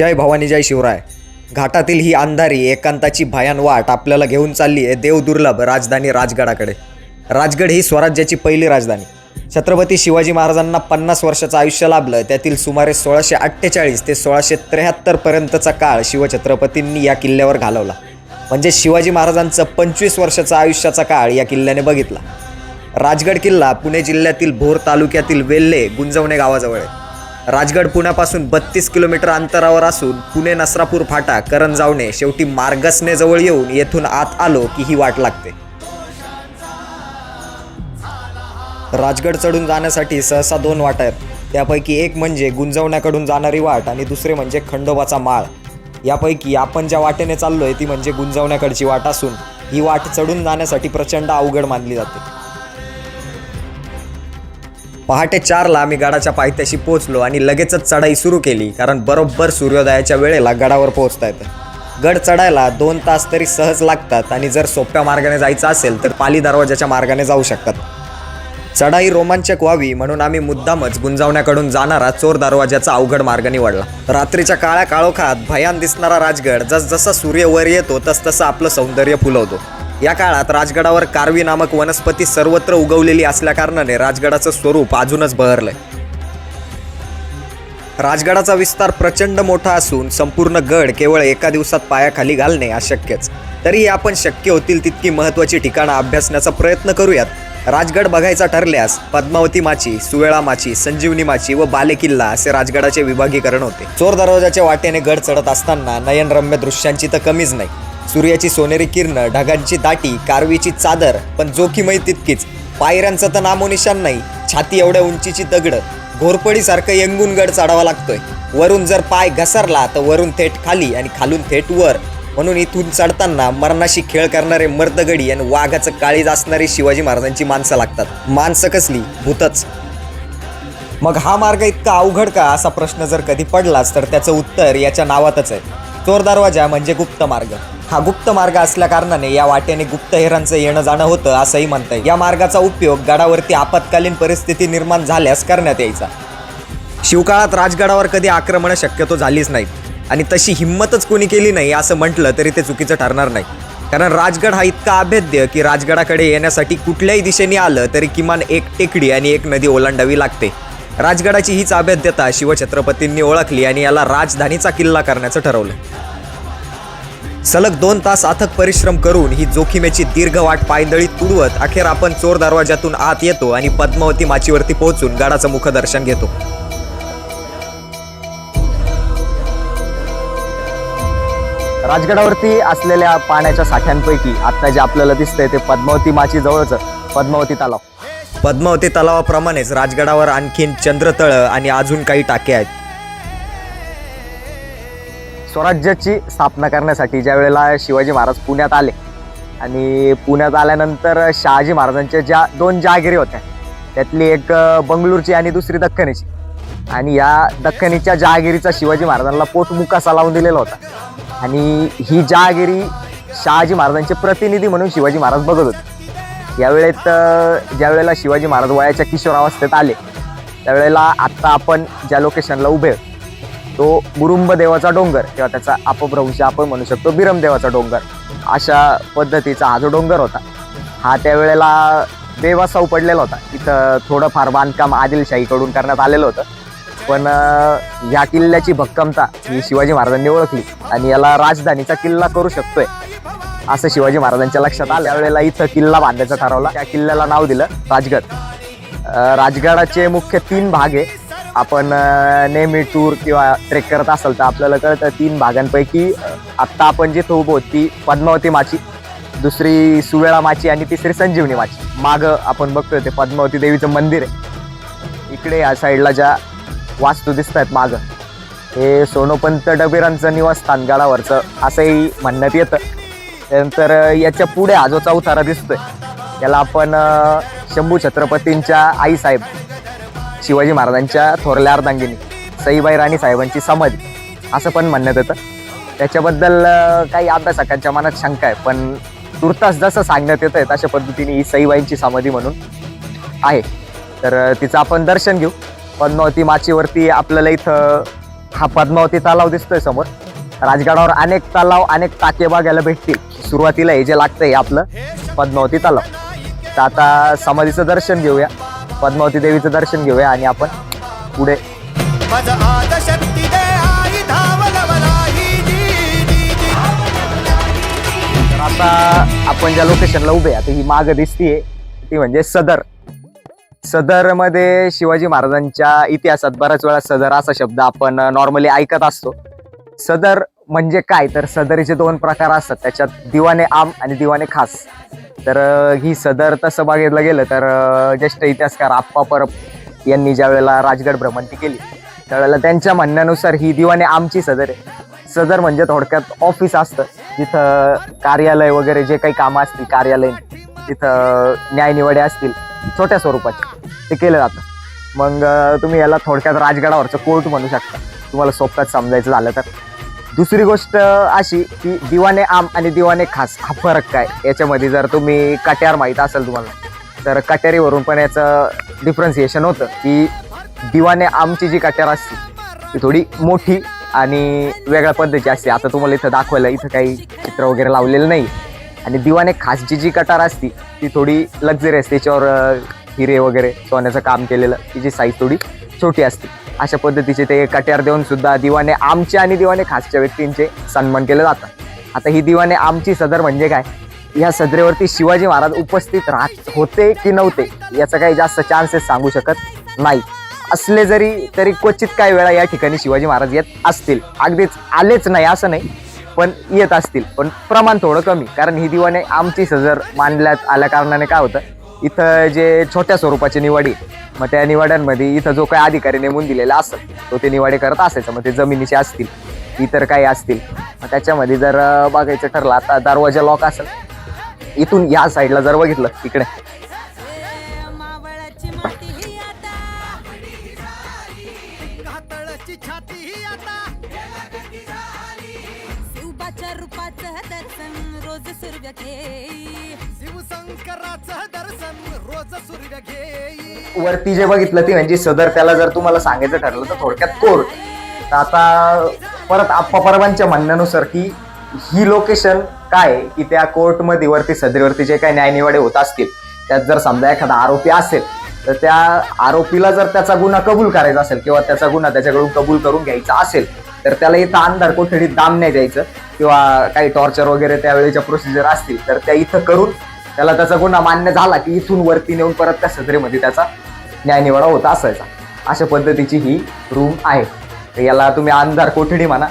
जय भवानी जय शिवराय. घाटातील ही अंधारी एकांताची भयान वाट आपल्याला घेऊन चालली आहे देवदुर्लभ राजधानी राजगडाकडे. राजगड ही स्वराज्याची पहिली राजधानी. छत्रपती शिवाजी महाराजांना पन्नास वर्षाचं आयुष्य लाभलं त्यातील सुमारे सोळाशे अठ्ठेचाळीस ते सोळाशे त्र्याहत्तरपर्यंतचा काळ शिवछत्रपतींनी या किल्ल्यावर घालवला. म्हणजे शिवाजी महाराजांचं पंचवीस वर्षाचा आयुष्याचा काळ या किल्ल्याने बघितला. राजगड किल्ला पुणे जिल्ह्यातील भोर तालुक्यातील वेल्हे गुंजवणे गावाजवळ आहे. राजगड पुण्यापासून बत्तीस किलोमीटर अंतरावर असून पुणे नसरापूर फाटा करंजावणे शेवटी मार्गसनेजवळ येऊन येथून आत आलो की ही वाट लागते. राजगड चढून जाण्यासाठी सहसा दोन वाटा आहेत. त्यापैकी एक म्हणजे गुंजवण्याकडून जाणारी वाट आणि दुसरे म्हणजे खंडोबाचा माळ. यापैकी आपण ज्या वाटेने चाललोय ती म्हणजे गुंजवण्याकडची वाट असून ही वाट चढून जाण्यासाठी प्रचंड अवघड मानली जाते. पहाटे चारला आम्ही गडाच्या पायथ्याशी पोहोचलो आणि लगेचच चढाई सुरू केली कारण बरोबर सूर्योदयाच्या वेळेला गडावर पोहोचता येतं. गड चढायला दोन तास तरी सहज लागतात आणि जर सोप्या मार्गाने जायचं असेल तर पाली दरवाजाच्या मार्गाने जाऊ शकतात. चढाई रोमांचक व्हावी म्हणून आम्ही मुद्दामच गुंजावण्याकडून जाणारा चोर दरवाजाचा अवघड मार्ग निवडला. रात्रीच्या काळ्या काळोखात भयान दिसणारा राजगड जसजसा सूर्य वर येतो तसतसं आपलं सौंदर्य फुलवतो. या काळात राजगडावर कारवी नामक वनस्पती सर्वत्र उगवलेली असल्याकारणाने राजगडाचं स्वरूप अजूनच बहरलंय. राजगडाचा विस्तार प्रचंड मोठा असून संपूर्ण गड केवळ एका दिवसात पायाखाली घालणे अशक्यच. तरी आपण शक्य होतील तितकी महत्त्वाची ठिकाणं अभ्यासण्याचा प्रयत्न करूयात. राजगड बघायचा ठरल्यास पद्मावती माची सुवेळा माची संजीवनी माची व बालेकिल्ला असे राजगडाचे विभागीकरण होते. चोर दरवाजाच्या वाटेने गड चढत असताना नयनरम्य दृश्यांची तर कमीच नाही. सूर्याची सोनेरी किरण ढगांची दाटी कारवीची चादर पण जोखीमही तितकीच. पायऱ्यांचं तर नामोनिशान नाही छाती एवढ्या उंचीची दगड. घोरपडीसारखं यंगून गड चढावा लागतोय. वरून जर पाय घसरला तर वरून थेट खाली आणि खालून थेट वर. म्हणून इथून चढताना मरणाशी खेळ करणारे मर्दगडी आणि वाघाचं काळीज असणारी शिवाजी महाराजांची माणसं लागतात. माणसं कसली? भूतच. मग हा मार्ग इतका अवघड का? असा प्रश्न जर कधी पडलाच तर त्याचं उत्तर याच्या नावातच आहे. चोर दरवाजा म्हणजे गुप्त मार्ग. हा गुप्त मार्ग असल्या कारणाने या वाटेने गुप्तहेरांचं येणं जाणं होतं असंही म्हणता येईल या मार्गाचा उपयोग गडावरती आपत्कालीन परिस्थिती निर्माण झाल्यास करण्यात यायचा. शिवकाळात राजगडावर कधी आक्रमणं शक्यतो झालीच नाहीत आणि तशी हिंमतच कोणी केली नाही असं म्हटलं तरी ते चुकीचं ठरणार नाही. कारण राजगड हा इतका अभेद्य की राजगडाकडे येण्यासाठी कुठल्याही दिशेने आलं तरी किमान एक टेकडी आणि एक नदी ओलांडावी लागते. राजगडाची हीच अभेद्यता शिवछत्रपतींनी ओळखली आणि याला राजधानीचा किल्ला करण्याचं ठरवलं. सलग दोन तास अथक परिश्रम करून ही जोखिमेची दीर्घ वाट पायदळी तुडवत अखेर आपण चोर दरवाजातून आत येतो आणि पद्मावती माचीवरती पोहोचून गडाचं मुखदर्शन घेतो. राजगडावरती असलेल्या पाण्याच्या साठ्यांपैकी आता जे आपल्याला दिसतंय ते पद्मावती माची जवळच पद्मावती तलाव. पद्मावती तलावाप्रमाणेच राजगडावर आणखीन चंद्रतळ आणि अजून काही टाके आहेत. स्वराज्याची स्थापना करण्यासाठी ज्या वेळेला शिवाजी महाराज पुण्यात आले आणि पुण्यात आल्यानंतर शहाजी महाराजांच्या ज्या दोन जहागिरी होत्या त्यातली एक बंगलोरची आणि दुसरी दख्खनीची. आणि या दख्खनीच्या जहागिरीचा शिवाजी महाराजांना पोटमुकासा लावून दिलेला होता. आणि ही जहागिरी शहाजी महाराजांचे प्रतिनिधी म्हणून शिवाजी महाराज बघत होते. यावेळेत ज्या वेळेला शिवाजी महाराज वयाच्या किशोरावस्थेत आले त्यावेळेला आत्ता आपण ज्या लोकेशनला उभे आहोत, तो गुरुंब देवाचा डोंगर किंवा त्याचा अपभ्रंश आपण म्हणू शकतो बिरमदेवाचा डोंगर. अशा पद्धतीचा हा जो डोंगर होता हा त्यावेळेला देवासा उपडलेला होता. इथं थोडंफार बांधकाम आदिलशाहीकडून करण्यात आलेलं होतं. पण या किल्ल्याची भक्कमता ही शिवाजी महाराजांनी ओळखली आणि याला राजधानीचा किल्ला करू शकतोय असं शिवाजी महाराजांच्या लक्षात आलं. त्यावेळेला इथं किल्ला बांधायचा ठरवला. त्या किल्ल्याला नाव दिलं राजगड. राजगडाचे मुख्य तीन भाग आहे आपण नेहमी टूर किंवा ट्रेक करत असाल तर आपल्याला कळतं तीन भागांपैकी आत्ता आपण जिथं थोब ती पद्मावती माची दुसरी सुवेळा माची आणि तिसरी संजीवनी माची. माग आपण बघतोय ते पद्मावती देवीचं मंदिर आहे. इकडे या साईडला ज्या वास्तू दिसत आहेत मागं हे सोनोपंत डबेरांचं निवासस्थान गडावरचं असंही म्हणण्यात येतं. त्यानंतर याच्यापुढे हा जो चौथारा दिसतोय याला आपण शंभू छत्रपतींच्या आईसाहेब शिवाजी महाराजांच्या थोरल्या अर्धांगिनी सईबाई राणी साहेबांची समाधी असं पण म्हणण्यात येतं. त्याच्याबद्दल काही अभ्यासकांच्या मनात शंका आहे पण तुर्तास जसं सांगण्यात येत आहे तशा पद्धतीने ही सईबाईंची समाधी म्हणून आहे. तर तिचं आपण दर्शन घेऊ. पद्मावती माचीवरती आपल्याला इथं हा पद्मावती तलाव दिसतोय समोर. राजगडावर अनेक तलाव अनेक टाके बघायला भेटतील. सुरुवातीला हे जे लागतं हे आपलं पद्मावती तलाव. तर आता समाधीचं दर्शन घेऊया. पद्मावती देवीचं दर्शन घेऊया आणि आपण पुढे. आता आपण ज्या लोकेशनला उभे आता ही माग दिसतीये ती म्हणजे सदर. सदरमध्ये शिवाजी महाराजांच्या इतिहासात बऱ्याच वेळा सदर असा शब्द आपण नॉर्मली ऐकत असतो. सदर म्हणजे काय? तर सदरीचे दोन प्रकार असतात त्याच्यात दिवाने आम आणि दिवाने खास. तर ही सदर तसं बघितलं गेलं तर ज्येष्ठ इतिहासकार आप्पा परब यांनी ज्या वेळेला राजगड भ्रमंती केली त्यावेळेला त्यांच्या म्हणण्यानुसार ही दिवाने आमची सदर आहे. सदर म्हणजे थोडक्यात ऑफिस असतं जिथं कार्यालय वगैरे जे काही कामं असतील कार्यालय तिथं न्यायनिवाडे असतील छोट्या स्वरूपाचे ते केलं जातं. मग तुम्ही याला थोडक्यात राजगडावरचं कोर्ट म्हणू शकता. तुम्हाला सोप्यात समजायचं झालं तर. दुसरी गोष्ट अशी की दिवाने आम आणि दिवाने खास हा फरक काय? याच्यामध्ये जर तुम्ही कट्यार माहीत असेल तुम्हाला तर कट्यारीवरून पण याचं डिफरन्सिएशन होतं की दिवाने आमची जी कट्यार असते ती थोडी मोठी आणि वेगळ्या पद्धतीची असते. आता तुम्हाला इथं दाखवायला इथं काही चित्र वगैरे लावलेलं नाही. आणि दिवाने खासची जी कटार असती ती थोडी लक्झरी असते त्याच्यावर हिरे वगैरे सोन्याचं काम केलेलं तिची साईज थोडी छोटी असते. अशा पद्धतीचे ते कट्यार देऊन सुद्धा दिवाने आमचे आणि दिवाने खासच्या व्यक्तींचे सन्मान केले जातात आता ही दिवाने आमची सदर म्हणजे काय? या सदरेवरती शिवाजी महाराज उपस्थित राहत होते की नव्हते याचा काही जास्त चान्सेस सांगू शकत नाही. असले जरी तरी क्वचित काही वेळा या ठिकाणी शिवाजी महाराज येत असतील. अगदीच आलेच नाही असं नाही पण येत असतील. पण प्रमाण थोडं कमी कारण ही दिवाने आमची सजर मानल्यात आल्या कारणाने काय होतं? इथं जे छोट्या स्वरूपाचे निवाडी मग त्या निवाड्यांमध्ये इथं जो काही अधिकारी नेमून दिलेला असत तो ते निवाडे करत असायचं. मग ते जमिनीचे असतील इतर काही असतील. मग त्याच्यामध्ये जर बघायचं ठरलं आता दरवाजा लॉक असेल. इथून या साईडला जर बघितलं तिकडे. वरती जे बघितलं ती म्हणजे सदर त्याला जर तुम्हाला सांगायचं ठरलं तर थोडक्यात कोर्ट तर आता परत आप्पा परवांच्या म्हणण्यानुसार की ही लोकेशन काय आहे? की त्या कोर्टमध्ये वरती सदरीवरती जे काही न्यायनिवाडे होत असतील त्यात जर समजा एखादा आरोपी असेल तर त्या आरोपीला जर त्याचा गुन्हा कबूल करायचा असेल किंवा त्याचा गुन्हा त्याच्याकडून कबूल करून घ्यायचा असेल तर त्याला इथं अंधार कोठडीत दाम नाही द्यायचं किंवा काही टॉर्चर वगैरे त्यावेळेच्या प्रोसिजर असतील तर त्या इथं करून त्याला त्याचा गुन्हा मान्य झाला की इथून वरती नेऊन परत त्या सदरेमध्ये त्याचा न्यायनिवाडा होता असायचा. अशा पद्धतीची ही रूम आहे. तर याला तुम्ही अंधार कोठडी म्हणा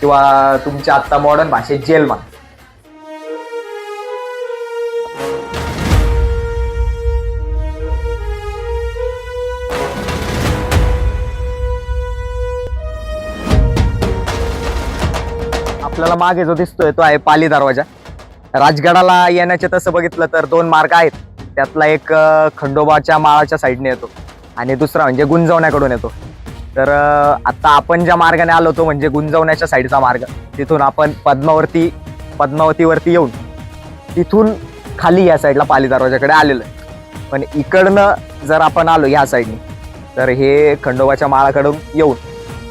किंवा तुमच्या आत्ता मॉडर्न भाषेत जेल म्हणा. आपल्याला मागे जो दिसतोय तो आहे पाली दरवाजा. राजगडाला येण्याचे तसं बघितलं तर दोन मार्ग आहेत. त्यातला एक खंडोबाच्या माळाच्या साईडने येतो आणि दुसरा म्हणजे गुंजवण्याकडून येतो. तर आता आपण ज्या मार्गाने आलो तो म्हणजे गुंजवण्याच्या साईडचा मार्ग. तिथून आपण पद्मावरती पद्मावतीवरती येऊन तिथून खाली या साईडला पाली दरवाजाकडे आलेलं आहे. पण इकडनं जर आपण आलो ह्या साईडने तर हे खंडोबाच्या माळाकडून येऊन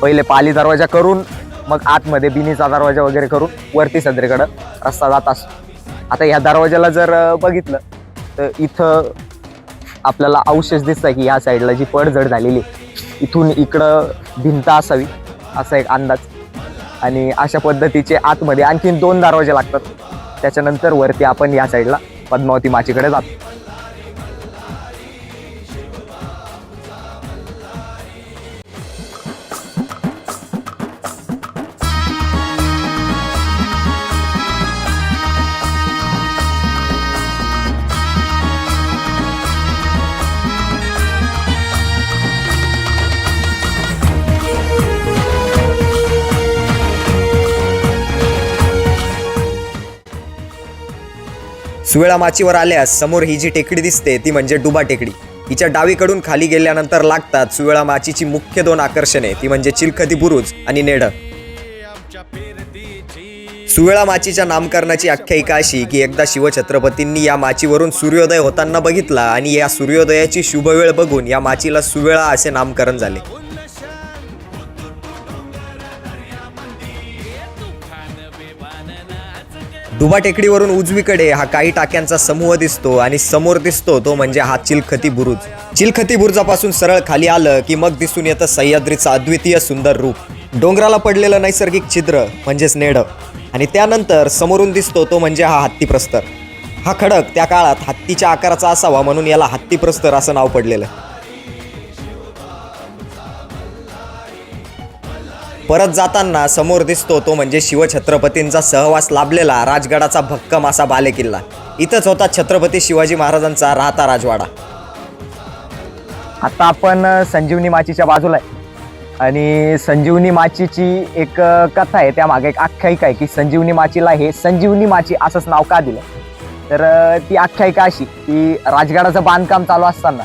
पहिले पाली दरवाजा करून मग आतमध्ये बिनीचा दरवाजा वगैरे करून वरती सदरेकडं रस्ता जात असतो. आता ह्या दरवाजाला जर बघितलं तर इथं आपल्याला अवशेष दिसतं की ह्या साईडला जी पडझड झालेली आहे, इथून इकडं भिंत असावी असा एक अंदाज. आणि अशा पद्धतीचे आतमध्ये आणखीन दोन दरवाजे लागतात. त्याच्यानंतर वरती आपण या साईडला पद्मावती माचीकडे जातो. सुवेळा माचीवर आल्यास समोर ही जी टेकडी दिसते ती म्हणजे डुबा टेकडी. हिच्या डावीकडून खाली गेल्यानंतर लागतात सुवेळा माचीची मुख्य दोन आकर्षणे ती म्हणजे चिलखती बुरुज आणि नेढ सुवेळा माचीच्या नामकरणाची आख्यायिका अशी की एकदा शिवछत्रपतींनी या माचीवरून सूर्योदय होताना बघितला आणि या सूर्योदयाची शुभवेळ बघून या माचीला सुवेळा असे नामकरण झाले. डुबा टेकडीवरून उजवीकडे हा काही टाक्यांचा समूह दिसतो आणि समोर दिसतो तो म्हणजे हा चिलखती बुरुज. चिलखती बुरुजापासून सरळ खाली आलं की मग दिसून येतं सह्याद्रीचं अद्वितीय सुंदर रूप. डोंगराला पडलेलं नैसर्गिक छिद्र म्हणजेच नेढं. आणि त्यानंतर समोरून दिसतो तो म्हणजे हा हत्तीप्रस्तर. हा खडक त्या काळात हत्तीच्या आकाराचा असावा म्हणून याला हत्तीप्रस्तर असं नाव पडलेलं परत जाताना समोर दिसतो तो म्हणजे शिवछत्रपतींचा सहवास लाभलेला राजगडाचा भक्कम असा बालेकिल्ला. इथंच होता छत्रपती शिवाजी महाराजांचा राहता राजवाडा. आता आपण संजीवनी माचीच्या बाजूला आहे. आणि संजीवनी माचीची एक कथा आहे. त्यामागे एक आख्यायिका आहे की संजीवनी माचीला हे संजीवनी माची असंच नाव का दिलं तर ती आख्यायिका अशी की राजगडाचं बांधकाम चालू असताना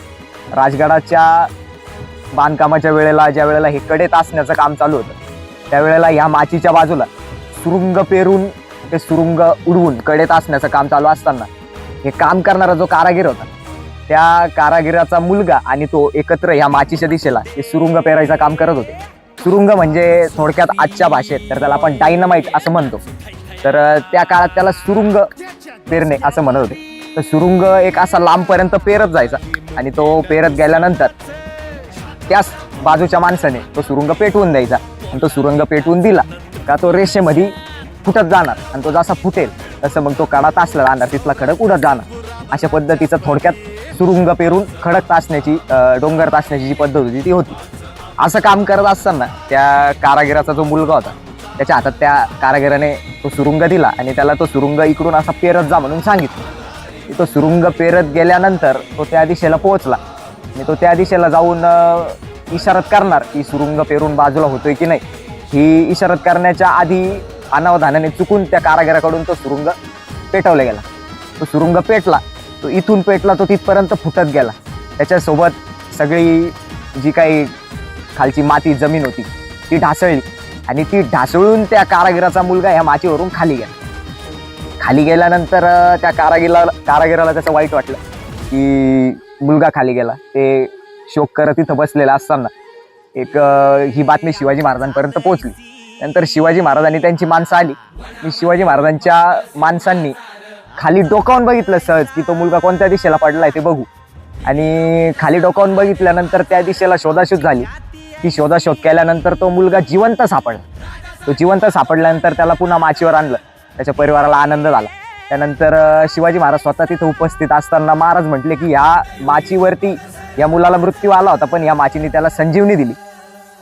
राजगडाच्या बांधकामाच्या वेळेला ज्या वेळेला हे कडे तासण्याचं काम चालू होतं त्यावेळेला ह्या माचीच्या बाजूला सुरुंग पेरून ते सुरुंग उडवून कडेत असण्याचं काम चालू असताना हे काम करणारा जो कारागीर होता त्या कारागिराचा मुलगा आणि तो एकत्र ह्या माचीच्या दिशेला हे सुरुंग पेरायचं काम करत होते. सुरुंग म्हणजे थोडक्यात आजच्या भाषेत तर त्याला आपण डायनामाईट असं म्हणतो. तर त्या काळात त्याला सुरुंग पेरणे असं म्हणत होते. तर सुरुंग एक असा लांबपर्यंत पेरत जायचा आणि तो पेरत गेल्यानंतर त्याच बाजूच्या माणसाने तो सुरुंग पेटवून द्यायचा. आणि तो सुरुंग पेटवून दिला. का तो रेषेमध्ये फुटत जाणार. आणि तो जसा फुटेल तसं मग तो कडा तासला जाणार तिथला खडक उडत जाणार. अशा पद्धतीचं थोडक्यात सुरुंग पेरून खडक तासण्याची डोंगर तासण्याची जी पद्धत होती ती होती. असं काम करत असताना त्या कारागिराचा जो मुलगा होता त्याच्या हातात त्या कारागिराने तो सुरुंग दिला आणि त्याला तो सुरुंग इकडून असा पेरत जा म्हणून सांगितलं. तो सुरुंग पेरत गेल्यानंतर तो त्या दिशेला पोहोचला. आणि तो त्या दिशेला जाऊन इशारत करणार. की सुरुंग पेरून बाजूला होतोय की नाही? ही इशारत करण्याच्या आधी अनावधानाने चुकून त्या कारागिराकडून तो सुरुंग पेटवला गेला. तो सुरुंग पेटला. तो इथून पेटला तो तिथपर्यंत फुटत गेला. त्याच्यासोबत सगळी जी काही खालची माती जमीन होती ती ढासळली. आणि ती ढासळून त्या कारागिराचा मुलगा ह्या माचीवरून खाली गेला. खाली गेल्यानंतर त्या कारागिराला कारागिराला त्याचं वाईट वाटलं की मुलगा खाली गेला. ते शोक करत तिथं बसलेला असताना एक ही बातमी शिवाजी महाराजांपर्यंत पोहोचली. नंतर शिवाजी महाराजांनी त्यांची माणसं आली. मी शिवाजी महाराजांच्या माणसांनी खाली डोकावून बघितलं सहज की तो मुलगा कोणत्या दिशेला पडला आहे ते बघू. आणि खाली डोकावून बघितल्यानंतर त्या दिशेला शोधाशोध झाली. ती शोधाशोध केल्यानंतर तो मुलगा जिवंत सापडला. तो जिवंत सापडल्यानंतर त्याला पुन्हा माचीवर आणलं. त्याच्या परिवाराला आनंद झाला. त्यानंतर शिवाजी महाराज स्वतः तिथं उपस्थित असताना महाराज म्हटले की ह्या माचीवरती या मुलाला मृत्यू आला होता पण या माचीने त्याला संजीवनी दिली.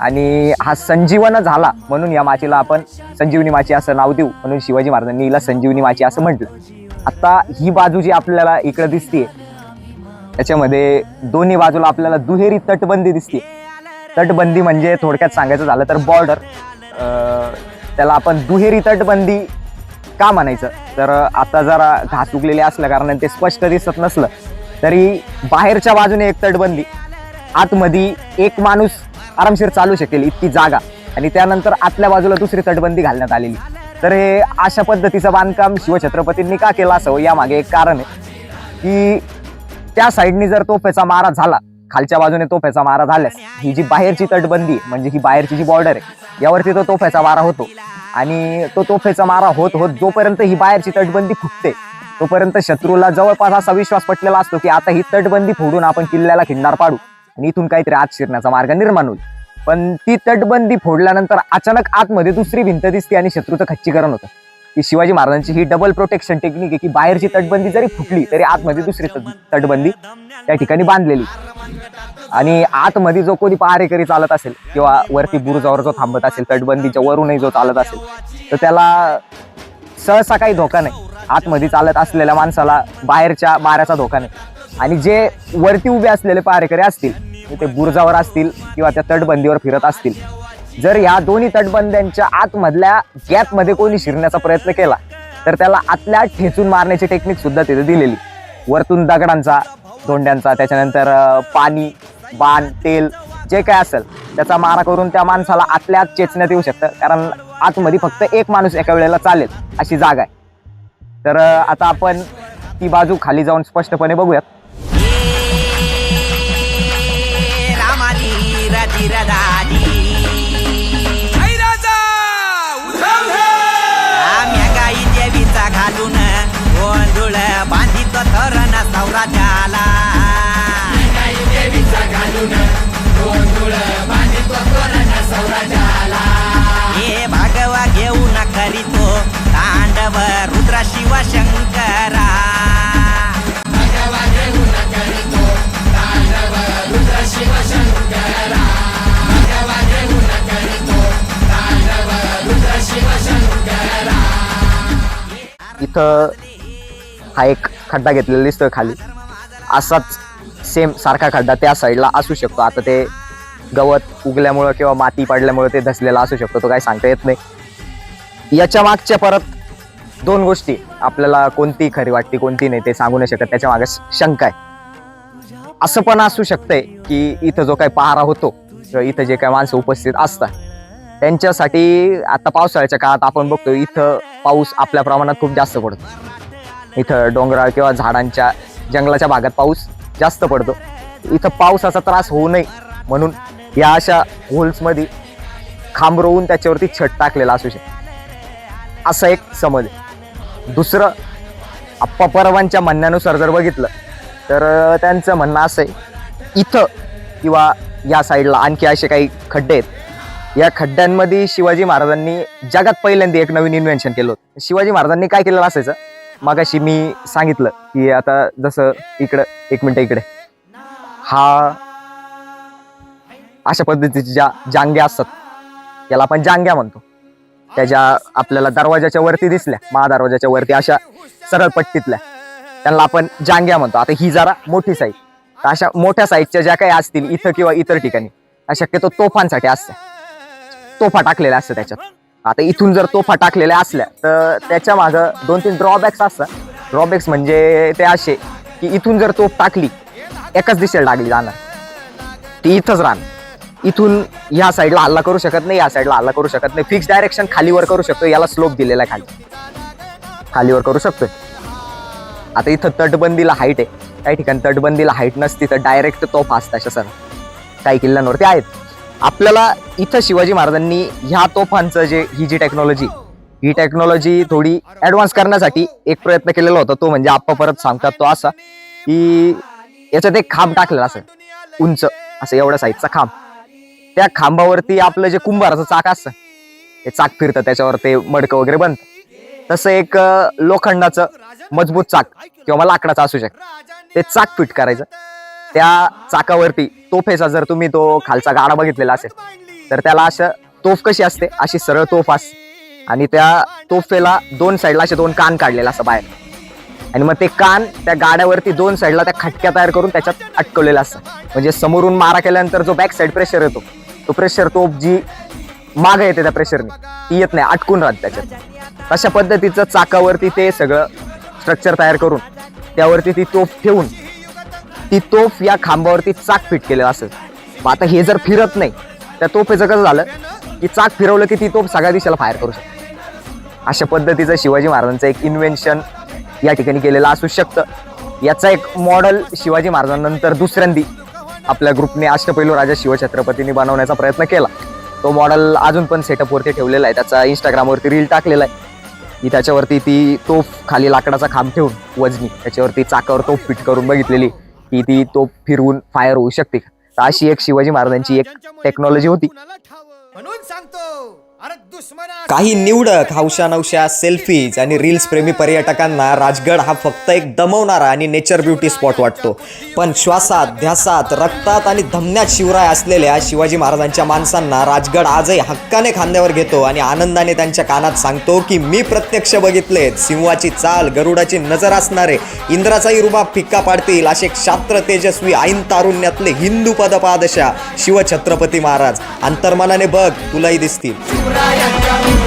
आणि हा संजीवन झाला म्हणून या माचीला आपण संजीवनी माची असं नाव देऊ म्हणून शिवाजी महाराजांनी हिला संजीवनी माची असं म्हटलं. आता ही बाजू जी आपल्याला इकडं दिसते त्याच्यामध्ये दोन्ही बाजूला आपल्याला दुहेरी तटबंदी दिसते तटबंदी म्हणजे थोडक्यात सांगायचं झालं तर बॉर्डर त्याला आपण दुहेरी तटबंदी का म्हणायचं? तर आता जरा घास उगलेले असल्या कारणाने ते स्पष्ट दिसत नसलं. तरी बाहेरच्या बाजूने एक तटबंदी आतमध्ये एक माणूस आरामशीर चालू शकेल इतकी जागा. आणि त्यानंतर आतल्या बाजूला दुसरी तटबंदी घालण्यात आलेली. तर हे अशा पद्धतीचं बांधकाम शिवछत्रपतींनी का केलं असावं यामागे एक कारण आहे. की त्या साईडनी जर तोफेचा मारा झाला खालच्या बाजूने तोफेचा मारा झाल्यास ही जी बाहेरची तटबंदी म्हणजे ही बाहेरची जी बॉर्डर आहे यावरती तो तोफेचा मारा होतो. आणि तो तोफेचा मारा होत होत जोपर्यंत ही बाहेरची तटबंदी फुटते तोपर्यंत शत्रूला जवळपास असा विश्वास पटलेला असतो की आता ही तटबंदी फोडून आपण किल्ल्याला खिंडार पाडू आणि इथून काहीतरी आत शिरण्याचा मार्ग निर्माण होईल. पण ती तटबंदी फोडल्यानंतर अचानक आतमध्ये दुसरी भिंत दिसते आणि शत्रूचं खच्चीकरण होतं. की शिवाजी महाराजांची ही डबल प्रोटेक्शन टेक्निक आहे की बाहेरची तटबंदी जरी फुटली तरी आतमध्ये दुसरी तटबंदी त्या ठिकाणी बांधलेली. आणि आतमध्ये जो कोणी पहारेकरी चालत असेल किंवा वरती बुरुजावर जो थांबत असेल तटबंदीच्या वरूनही जो चालत असेल तर त्याला सहसा काही धोका नाही. आतमध्ये चालत असलेल्या माणसाला बाहेरच्या माऱ्याचा धोका नाही. आणि जे वरती उभे असलेले पारेकरी असतील म्हणजे ते बुरजावर असतील किंवा त्या तटबंदीवर फिरत असतील जर ह्या दोन्ही तटबंद्यांच्या आतमधल्या गॅपमध्ये कोणी शिरण्याचा प्रयत्न केला तर त्याला आतल्या ठेचून मारण्याची टेक्निक सुद्धा तिथे दिलेली. वरतून दगडांचा धोंड्यांचा त्याच्यानंतर पाणी बाण तेल जे काय असेल त्याचा मारा करून त्या माणसाला आतल्या आत चेचण्यात येऊ शकतं. कारण आतमध्ये फक्त एक माणूस एका वेळेला चालेल अशी जागा आहे. तर आता आपण ती बाजू खाली जाऊन स्पष्टपणे बघूयात. रामाजी राजी राजाजी राजा उधव हे आम्या गाई देवीचा घालून सावराज्याला हे भागवा घेऊ घेऊन करीतो तांडवर. इथं हा एक खड्डा घेतलेला दिसतोय खाली. असाच सेम सारखा खड्डा त्या साईडला असू शकतो. आता ते गवत उगल्यामुळं किंवा माती पडल्यामुळं ते धसलेला असू शकतो. तो काही सांगता येत नाही. याच्या मागच्या परत दोन गोष्टी आपल्याला कोणती खरी वाटते कोणती नाही ते सांगू नाही शकत. त्याच्यामागे शंका आहे. असं पण असू शकतंय की इथं जो काही पहारा होतो किंवा इथं जे काही माणसं उपस्थित असतात त्यांच्यासाठी आता पावसाळ्याच्या काळात आपण बघतो इथं पाऊस आपल्या प्रमाणात खूप जास्त पडतो. इथं डोंगराळ किंवा झाडांच्या जंगलाच्या भागात पाऊस जास्त पडतो. इथं पावसाचा त्रास होऊ नये म्हणून या अशा होल्समध्ये खांब रोवून त्याच्यावरती छत टाकलेला असू शकतो. असा एक समज आहे. दुसरं आप्पा परवांच्या म्हणण्यानुसार जर बघितलं तर त्यांचं म्हणणं असं आहे इथं किंवा या साईडला आणखी असे काही खड्डे आहेत या खड्ड्यांमध्ये शिवाजी महाराजांनी जगात पहिल्यांदा एक नवीन इन्व्हेन्शन केलं होतं. शिवाजी महाराजांनी काय केलेलं असायचं? मागाशी मी सांगितलं की आता जसं इकडं एक मिनटं इकडे. हा अशा पद्धतीच्या ज्या जांग्या असतात त्याला आपण जांग्या म्हणतो. त्या ज्या आपल्याला दरवाजाच्या वरती दिसल्या महादरवाजाच्या वरती अशा सरळ पट्टीतल्या. त्यांना आपण जांग्या म्हणतो. आता ही जरा मोठी साईज. तर अशा मोठ्या साईजच्या ज्या काही असतील इथं किंवा इतर ठिकाणी त्या शक्यतो तोफांसाठी असतात तोफा टाकलेल्या असतात त्याच्यात. आता इथून जर तोफा टाकलेल्या असल्या तर त्याच्या मागं दोन तीन ड्रॉबॅक्स असतात. ड्रॉबॅक्स म्हणजे ते असे की इथून जर तोफ टाकली एकाच दिशेला टाकली जाणार. ती इथंच राहणार. इथून ह्या साईडला हल्ला करू शकत नाही या साईडला हल्ला करू शकत नाही. फिक्स डायरेक्शन खालीवर करू शकतो याला स्लोप दिलेला आहे खाली खालीवर करू शकतोय. आता इथं तटबंदीला हाईट आहे. काही ठिकाणी तटबंदीला हाईट नसती तर डायरेक्ट तोफ असतात सर काही किल्ल्यांवरती आहेत. आपल्याला इथं शिवाजी महाराजांनी ह्या तोफांचं जे ही जी टेक्नॉलॉजी ही टेक्नॉलॉजी थोडी ऍडव्हान्स करण्यासाठी एक प्रयत्न केलेला होता तो म्हणजे आप्पा परत सांगतात तो असा की याच्यात एक खांब टाकलेला असं उंच असं एवढ्या साईजचा खांब. त्या खांबावरती आपलं जे कुंभाराचं चाक असतं ते चाक फिरतं त्याच्यावर ते मडकं वगैरे बनतं. तसं एक लोखंडाचं मजबूत चाक किंवा लाकडाचं असू शकतं. ते चाक फिट करायचं. त्या चाकावरती तोफेचा जर तुम्ही तो खालचा गाडा बघितलेला असेल तर त्याला असं तोफ कशी असते? अशी सरळ तोफ असते आणि त्या तोफेला दोन साईडला असे दोन कान काढलेला असं बाहेर. आणि मग ते कान त्या गाड्यावरती दोन साईडला त्या खटक्या तयार करून त्याच्यात अटकवलेलं असतं. म्हणजे समोरून मारा केल्यानंतर जो बॅक साईड प्रेशर येतो तो प्रेशर तोफ जी माग येते त्या प्रेशरने ती येत नाही अटकून राहत त्याच्यात. अशा पद्धतीचं चाकावरती ते सगळं स्ट्रक्चर तयार करून त्यावरती ती तोफ ठेवून ती तोफ या खांबावरती चाक फिट केलेलं असेल. मग आता हे जर फिरत नाही त्या तोफेचं कसं झालं की चाक फिरवलं की ती तोफ सगळ्या दिशेला फायर करू शकते. अशा पद्धतीचं शिवाजी महाराजांचं एक इन्व्हेन्शन या ठिकाणी केलेलं असू शकतं. याचा एक मॉडेल शिवाजी महाराजांनंतर दुसऱ्यांदी आपल्या ग्रुपने अष्टपैलू राजा शिवछत्रपतींनी बनवण्याचा प्रयत्न केला. तो मॉडेल अजून पण सेटअपवरती ठेवलेला आहे. त्याचा इंस्टाग्रामवरती रील टाकलेला आहे. की त्याच्यावरती ती तोफ खाली लाकडाचा खांब ठेवून वजनी त्याच्यावरती चाकावर तोफ फिट करून बघितलेली. की ती तो फिरवून फायर होऊ शकते. तर अशी एक शिवाजी महाराजांची एक टेक्नॉलॉजी होती. म्हणून सांगतो काही निवडक हौशा नवशा सेल्फीज आणि रील्स प्रेमी पर्यटकांना राजगड हा फक्त एक दमवणारा आणि नेचर ब्युटी स्पॉट वाटतो. पण श्वासात ध्यासात रक्तात आणि धमन्यात शिवराय असलेल्या शिवाजी महाराजांच्या माणसांना राजगड आजही हक्काने खांद्यावर घेतो आणि आनंदाने त्यांच्या कानात सांगतो की मी प्रत्यक्ष बघितले सिंहाची चाल गरुडाची नजर असणारे इंद्राचाही रुबाब फिक्का पाडतील असे क्षात्र तेजस्वी ऐन तारुण्यातले हिंदू पदपादशा शिवछत्रपती महाराज. अंतर्मनाने बघ तुलाही दिसतील. Brian Camino.